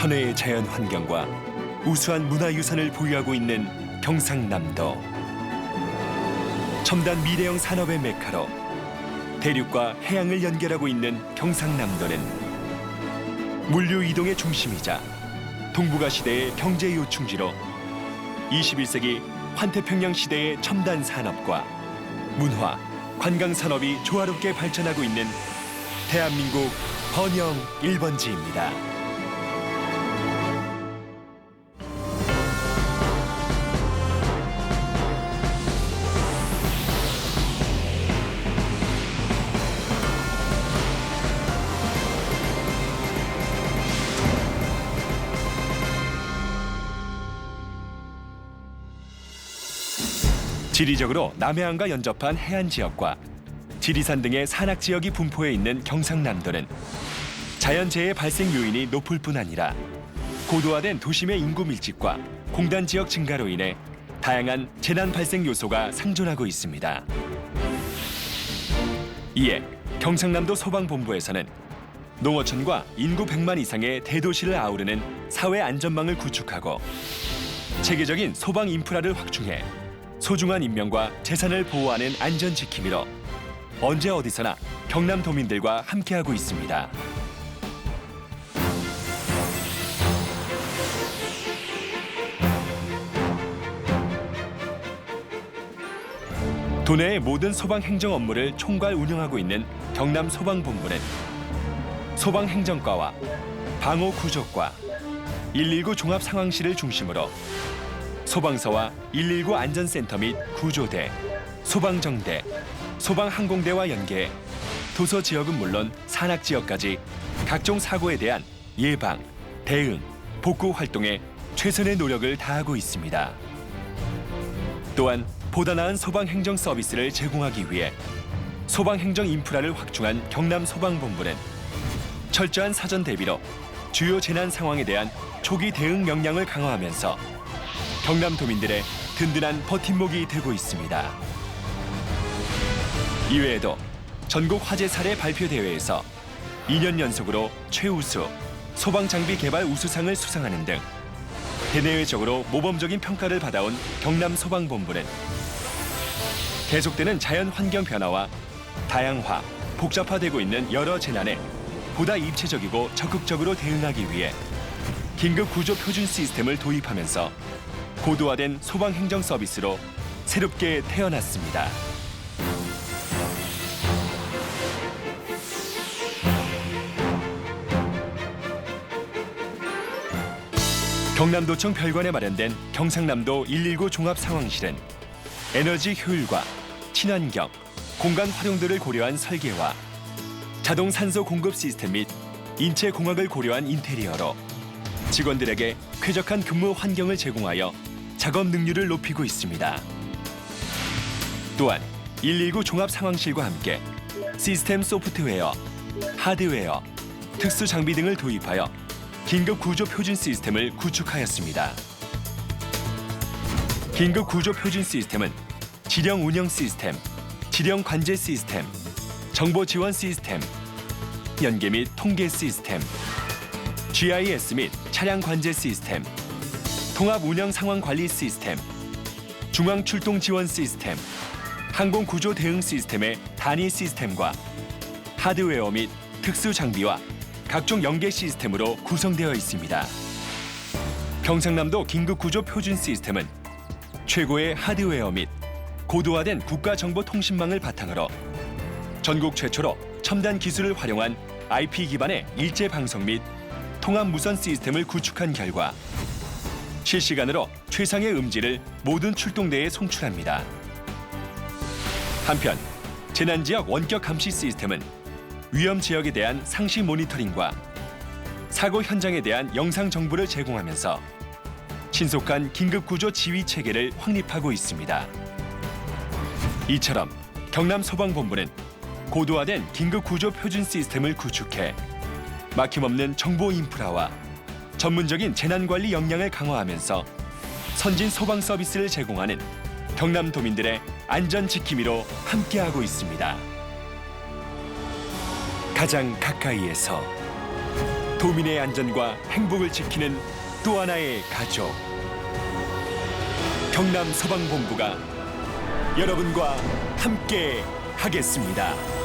천혜의 자연 환경과 우수한 문화유산을 보유하고 있는 경상남도. 첨단 미래형 산업의 메카로 대륙과 해양을 연결하고 있는 경상남도는 물류 이동의 중심이자 동북아 시대의 경제 요충지로 21세기 환태평양 시대의 첨단 산업과 문화, 관광 산업이 조화롭게 발전하고 있는 대한민국 번영 1번지입니다. 지리적으로 남해안과 연접한 해안 지역과 지리산 등의 산악 지역이 분포해 있는 경상남도는 자연재해 발생 요인이 높을 뿐 아니라 고도화된 도심의 인구 밀집과 공단 지역 증가로 인해 다양한 재난 발생 요소가 상존하고 있습니다. 이에 경상남도 소방본부에서는 농어촌과 인구 100만 이상의 대도시를 아우르는 사회 안전망을 구축하고 체계적인 소방 인프라를 확충해 소중한 인명과 재산을 보호하는 안전 지킴이로 언제 어디서나 경남 도민들과 함께하고 있습니다. 도내의 모든 소방 행정 업무를 총괄 운영하고 있는 경남 소방본부는 소방 행정과와 방호 구조과 119 종합 상황실을 중심으로 소방서와 119 안전센터 및 구조대, 소방정대, 소방항공대와 연계해 도서 지역은 물론 산악 지역까지 각종 사고에 대한 예방, 대응, 복구 활동에 최선의 노력을 다하고 있습니다. 또한 보다 나은 소방 행정 서비스를 제공하기 위해 소방 행정 인프라를 확충한 경남 소방본부는 철저한 사전 대비로 주요 재난 상황에 대한 초기 대응 역량을 강화하면서 경남 도민들의 든든한 버팀목이 되고 있습니다. 이외에도 전국 화재 사례 발표 대회에서 2년 연속으로 최우수 소방 장비 개발 우수상을 수상하는 등 대내외적으로 모범적인 평가를 받아온 경남 소방본부는 계속되는 자연 환경 변화와 다양화, 복잡화되고 있는 여러 재난에 보다 입체적이고 적극적으로 대응하기 위해 긴급 구조 표준 시스템을 도입하면서 고도화된 소방 행정 서비스로 새롭게 태어났습니다. 경남도청 별관에 마련된 경상남도 119 종합 상황실은 에너지 효율과 친환경, 공간 활용도를 고려한 설계와 자동 산소 공급 시스템 및 인체 공학을 고려한 인테리어로 직원들에게 쾌적한 근무 환경을 제공하여 작업 능률을 높이고 있습니다. 또한 119 종합 상황실과 함께 시스템 소프트웨어, 하드웨어, 특수 장비 등을 도입하여 긴급 구조 표준 시스템을 구축하였습니다. 긴급 구조 표준 시스템은 지령 운영 시스템, 지령 관제 시스템, 정보 지원 시스템, 연계 및 통계 시스템, GIS 및 차량 관제 시스템, 통합 운영 상황 관리 시스템, 중앙 출동 지원 시스템, 항공 구조 대응 시스템의 단위 시스템과 하드웨어 및 특수 장비와 각종 연계 시스템으로 구성되어 있습니다. 경상남도 긴급 구조 표준 시스템은 최고의 하드웨어 및 고도화된 국가 정보 통신망을 바탕으로 전국 최초로 첨단 기술을 활용한 IP 기반의 일제 방송 및 통합 무선 시스템을 구축한 결과 실시간으로 최상의 음질을 모든 출동대에 송출합니다. 한편 재난 지역 원격 감시 시스템은 위험 지역에 대한 상시 모니터링과 사고 현장에 대한 영상 정보를 제공하면서 신속한 긴급 구조 지휘 체계를 확립하고 있습니다. 이처럼 경남 소방본부는 고도화된 긴급 구조 표준 시스템을 구축해 막힘없는 정보 인프라와 전문적인 재난 관리 역량을 강화하면서 선진 소방 서비스를 제공하는 경남 도민들의 안전 지킴이로 함께하고 있습니다. 가장 가까이에서 도민의 안전과 행복을 지키는 또 하나의 가족. 경남 소방본부가 여러분과 함께 하겠습니다.